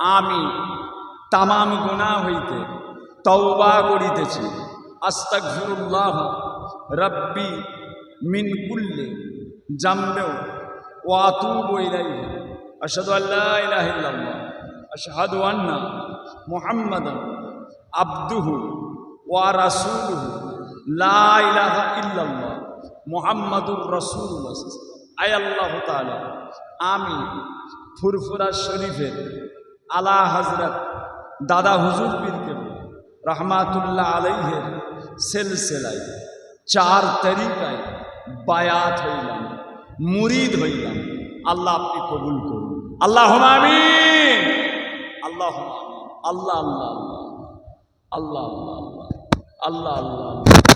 আমি তামাম গুণা হইতে তওবা করিতেছি। আস্তাগফিরুল্লাহ রব্বি মিন কুল্লি জামবেও ও আতুবু ইলাইহি। আশহাদু আল্লা ইলাহা ইল্লাল্লাহ। আশহাদু আন্না মুহাম্মাদান আবদুহু ওয়া রাসূলুহু। লা ইলাহা ইল্লাল্লাহ মুহাম্মাদুর রাসূলুল্লাহ। আয় আল্লাহ তাআলা, আমি ফুরফুরা শরীফের आला हज़रत दादा हुजूर पीर के रहमातुल्ला अलैह सिलसिला चार तरीका बायात हो मुरीद हईलम अल्लाह अपनी कबूल करूँ अल्लाह आमीन अल्लाह अल्लाह अल्लाह अल्लाह अल्लाह अल्लाह अल्लाह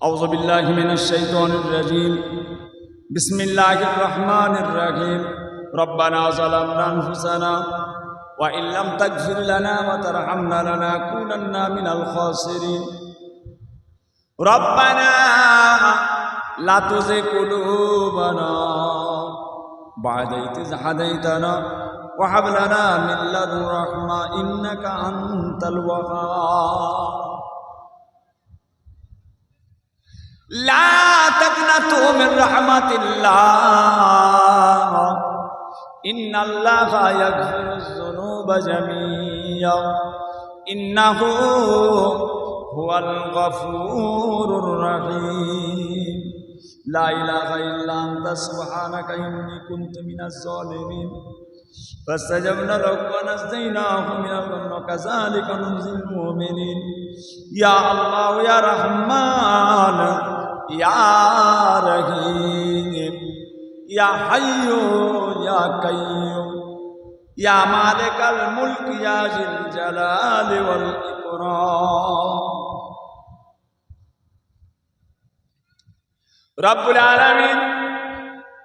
أعوذ بالله من الشيطان الرجيم. بسم الله الرحمن الرحيم. ربنا ظلمنا أنفسنا وإن لم تغفر لنا وترحمنا لنكونن من الخاسرين. ربنا لا تزغ قلوبنا بعد إذ هديتنا وهب لنا من لدن رحمة إنك أنت الوهاب. لا تقنطوا من رحمة الله إن الله يغفر الذنوب جميعا إنه هو الغفور الرحيم لا إله إلا أنت سبحانك إني كنت من الظالمين فاستجبنا له ونجيناه من الغم وكذلك ننزي المؤمنين يا الله يا رحمن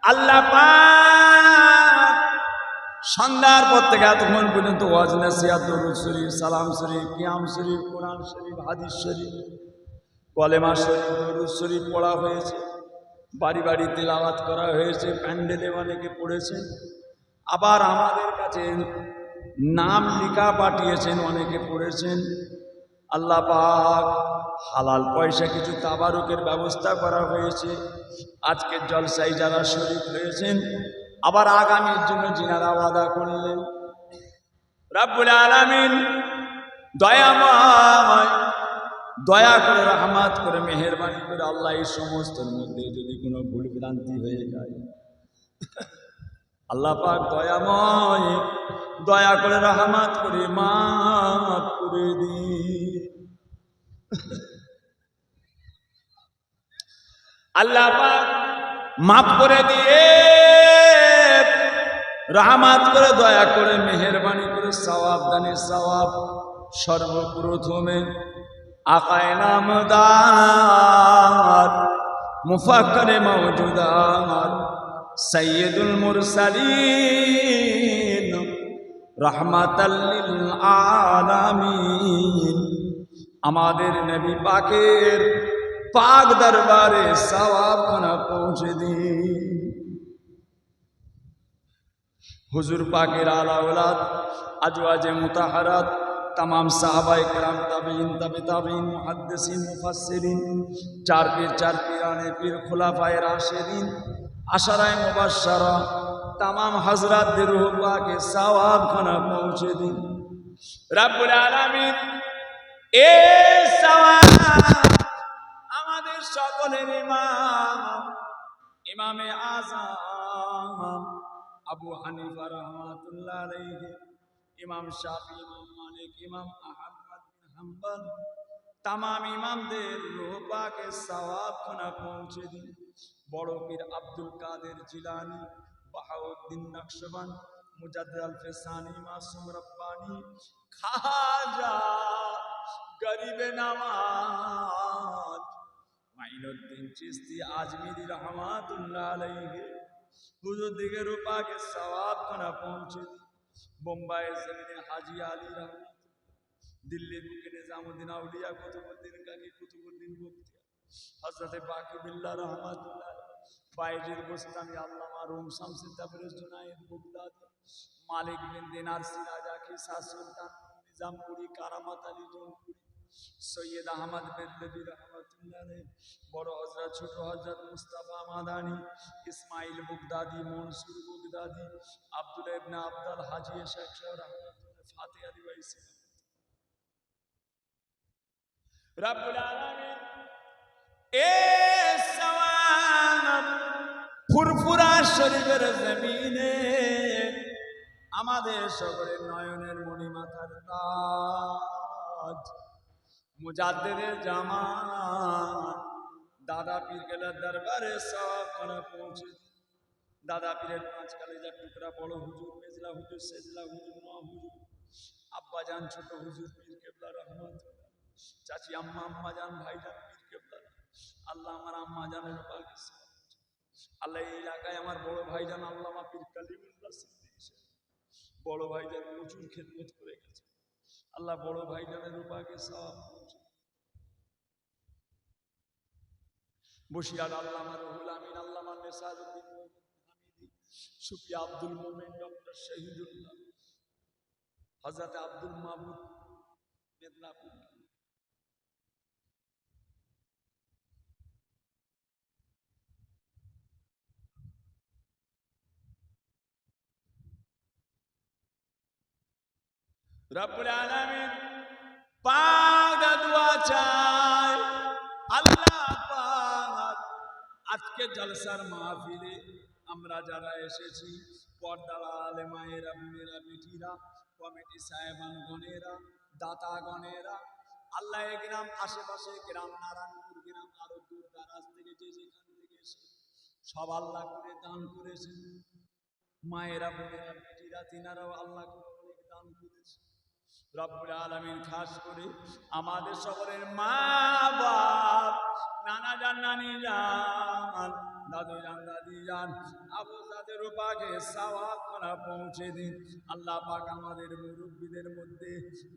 আল্লাহ সন্ধ্যার পর থেকে এতক্ষণ পর্যন্ত ওয়াজ, নাসিয়াত শরীফ, সালাম শরীফ, কিয়াম শরীফ, কোরআন শরীফ, হাদিস শরীফ কলেমা শরীফ দরুদ শরীফ পড়া হয়েছে, বাড়ি বাড়ি তেলাওয়াত করা হয়েছে, প্যান্ডেলে অনেকে পড়েছেন। আবার আমাদের কাছে নাম লিখা পাঠিয়েছেন, অনেকে পড়েছেন। আল্লাহ পাক হালাল পয়সা কিছু তাবারুকের ব্যবস্থা করা হয়েছে। আজকের জলসাই যারা শরীফ হয়েছেন, আবার আগামীর জন্য যিনারা ওয়াদা করলেন। রাব্বুল আলামিন দয়াময় দয়া করে, রহমাত করে, মেহেরবানি করে আল্লাহ এই সমস্তের মধ্যে যদি কোনো ভুল ভ্রান্তি হয়ে যায়। আল্লাহ পাক দয়াময়, দয়া করে, রহমাত করে, মাফ করে দিন। আল্লাহ পাক মাফ করে দিয়ে, রহমাত করে, দয়া করে, মেহেরবানি করে, সওয়াব দানে সওয়াব সর্বপ্রথমে আকায় নামদার মুফাক্করে মওজুদার সৈয়দুল মুরসালিন রহমাতাল্লিল আলামিন। আমাদের নবী পাকের পাক দরবারে সওয়াব খানা পৌঁছে দিন। হুজুর পাকের আলা ওলাদ আজওয়াজে মুতাহারাত তাম সাহাবাই কাম তাবিন তাবি তাবিন মহাদ্দেশিন মুফাসেরিন চার পীর চার পীরানে পীর খোলাফায় রাশেদিন, আশারায় মুবাসারা তাম হজরাতদের রুহবাকে সওয়াবখানা পৌঁছে দিন। রাবুল আলামিন, এ আমাদের সকলের ইমাম, ইমামে আজাম, আবু হানিফা রহমাতুল্লাহ আলাইহি। ইমাম শাফি, ইমাম মালিক, ইমাম আহমদ বিন তামাম ইমামদের রোপাকে সওয়াব খানা পৌঁছে দিন বড় পীর আব্দুল কাদের জিলানি, বাহাউদ্দিন নকশবন, মুজাদ্দিদ আল ফেসানি, মাসুম রব্বানি, খাজা গরিবে নামাজ, মাইনুদ্দিন চিস্তি, আজমিরি রহমাতুল্লাহ আলাইহি, হুজুর দিকে রূপাকে সওয়াব খানা পৌঁছে দিন বোম্বাই জমিনে হাজি আলী রহমত দিল্লির বুকে নিজামুদ্দিন আউলিয়া, কুতুবুদ্দিন কাকি কুতুবুদ্দিন বক্তিয়া হজরতে বাকিবুল্লাহ রহমাতুল্লাহ বাইজির গোস্তানি আল্লামা Rumi Shams Tabrez Junaid Baghdad Malik bin Dinar sriracha খিসা সুলতান, নিজামপুরি, কারামাত আলী, জৌনপুরি সৈয়দ আহমদ বেদবি রহমতুল্লাহ, বড় হজরত ছোট হজরত মুস্তাফা মাদানি, ইসমাইল বুগদাদি মনসুর বুগদাদি আব্দুল ইবনে আব্দুল হাজি, শেখ রহমতুল্লাহ ফাতে আলী ওয়াইসি। আলামিন এ সওয়াব ফুরফুরা শরীফের জমিনে আমাদের সকলের নয়নের মণি মাথার তাজ মুজাদ্দেদের জামান দাদা পীর গেলার দরবারে সব খানা পৌঁছে। দাদা পীরের পাঁচ কালেজার টুকরা বড় হুজুর, মেজলা হুজুর, সেজলা হুজুর, মা হুজুর আব্বা জান ছোট হুজুর পীর কেবলা রহমত। চাচি, আম্মা আম্মা যান ভাই জান পীর কেবলা আল্লাহ আমার আম্মা পাকে আল্লাহ এই এলাকায় আমার বড় ভাই জান আল্লামা পীর কালিমুল্লাহ। বড় ভাই জান প্রচুর খেদমত করে গেছে। আল্লাহ বড় ভাই জানের উপাকে সব বসিয়ার আল্লামা রহুল আমিন, আল্লামা নেসারউদ্দিন হামিদি সুফিয়া আব্দুল মোমেন, ডক্টর শহীদুল্লাহ হজরত আব্দুল মাহমুদ মেদিনীপুর। রব্বুল আলামিন পাক দোয়া চাই। আল্লাহ পাক। আজকে জলসার মাহফিলে আমরা যারা এসেছি, পর্দার আলে মায়েরা বেটিরা, কমিটি সাহেবান গণেরা দাতা গণেরা আল্লাহ গ্রাম আশেপাশে গ্রাম নারায়ণপুর গ্রাম, আরও দূর দারাজ থেকে যে যেখান থেকে এসে সব আল্লাহ করে দান করেছেন। মায়েরা বোনেরা বেটিরা, তিনারাও আল্লাহ করে দান করেছে রব্বুল আলামিন খাস করে আমাদের সকলের মা বাপ, নানা জান, নানি জান, দাদু যান দাদি যান আবু তাদের পাকে সাওয়াব পৌঁছে দিন। আল্লাহ পাক আমাদের মুরব্বীদের মধ্যে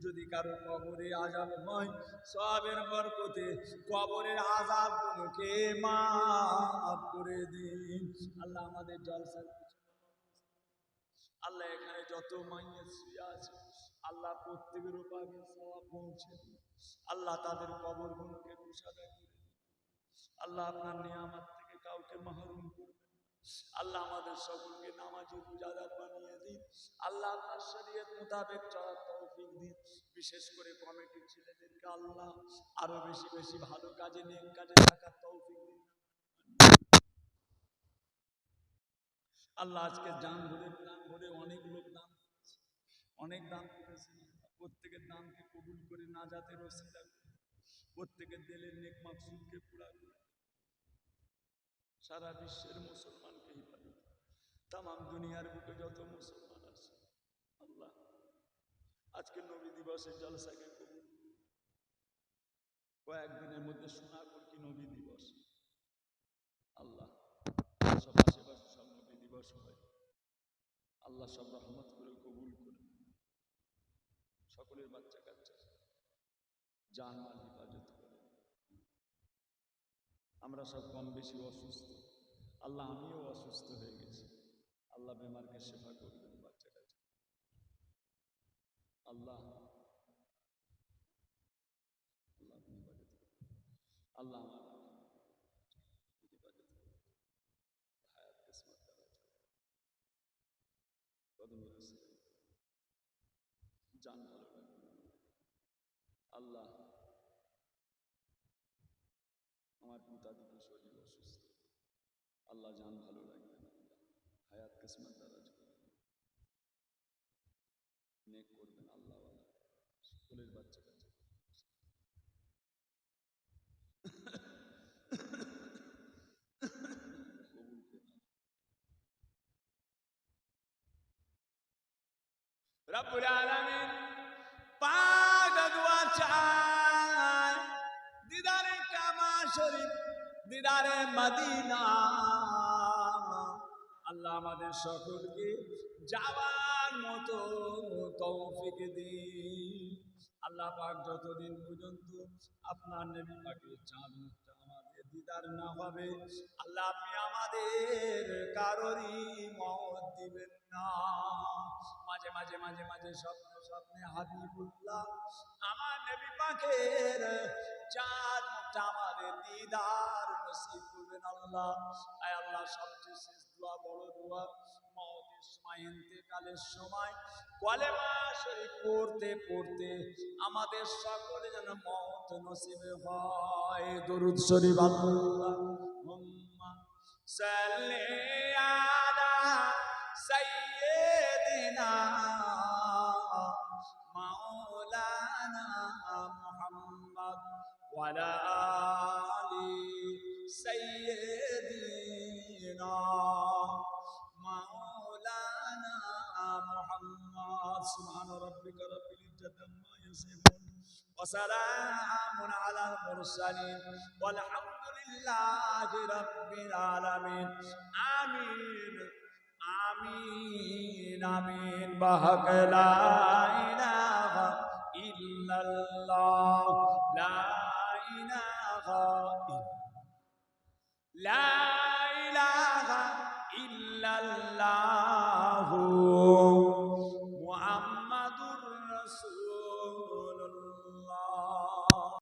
যদি কারও কবরে আজাব হয় সবের বরকতে কবরের আজাব গুলোকে মাফ করে দিন। আল্লাহ আমাদের জলসা আল্লাহ এখানে যত মাইয়ে শুয়ে আছে, আল্লাহ প্রত্যেকের উপাগে পৌঁছে আল্লাহ তাদের কবরগুলোকে কুশাদা করে। আল্লাহ আপনার নিয়ামত থেকে কাউকে মাহরুম করবেন আল্লাহ আমাদের সকলকে নামাজি রোজাদার বানিয়ে দিন। আল্লাহ আপনার শরীয়ত মোতাবেক চলার তৌফিক দিন। বিশেষ করে কমিটির ছেলেদেরকে আল্লাহ আরও বেশি বেশি ভালো কাজে, নেক কাজে থাকার তৌফিক দিন। আল্লাহ আজকে জান ভরে প্রাণ ভরে অনেক লোক দান করেছে। অনেক দান করেছে। প্রত্যেকের দানকে কবুল করে না যাতে করে। প্রত্যেকের দিলের নেক মাকসুদকে পুরা করে। সারা বিশ্বের মুসলমানকে হিফাজত তাম দুনিয়ার বুকে যত মুসলমান আছে, আল্লাহ আজকে নবী দিবসের জলসাকে কবুল। কয়েকদিনের মধ্যে শোনা করকি নবী দিবস? আল্লাহ সব হয়। আল্লাহ সব রহমত করে কবুল করে সকলের বাচ্চা কাচ্চা। হেফাজত করে। আমরা সব কম বেশি অসুস্থ। আল্লাহ আমিও অসুস্থ হয়ে গেছি। আল্লাহ বেমারকে সেবা করবেন বাচ্চা কাচ্চা। আল্লাহ আল্লাহ আল্লাহ আমার হেফাজত করুন। হায়াত কিসমত দারাজ করুন। কদম রসিদ জান ভালো আল্লাহ আমার পিতাদিকে শরীর অসুস্থ। আল্লাহ জান ভালো লাগবে হায়াত কিসমত করবেন। নেক করবেন আল্লাহ। সকলের বাচ্চা রব্বুল আলামিন পাক দোয়া চাই দিদারে কাবা শরীফ, দিদারে মদিনা। আল্লাহ আমাদের সকলকে যাওয়ার মতো তৌফিক দিন। আল্লাহ পাক যতদিন পর্যন্ত আপনার নবী পাকের চাঁদ গুনাহগার না হবে, আল্লাহ আপনি আমাদের কারোরই মত দিবেন না। মাঝে মাঝে মাঝে মাঝে স্বপ্নে স্বপ্নে হাবিবুল্লাহ, আমার নবী পাখের চাঁদ আমাদের দিদার নসিব করবেন আল্লাহ। আয় আল্লাহ, সবচেয়ে শেষ দোয়া, বড় দোয়া মতের সময় ইন্তেকালের সময় কলেমা শরীফ পড়তে পড়তে আমাদের সকলে যেন মত নসিবে হয়। দরুদ শরীফ আল্লাহুম্মা সাল্লি আলা সাইয়্যিদিনা মাওলানা মুহাম্মদ আলি وسلام على المرسلين والحمد لله رب العالمين آمين آمين آمين بحق لا إله إلا الله لا إله إلا لا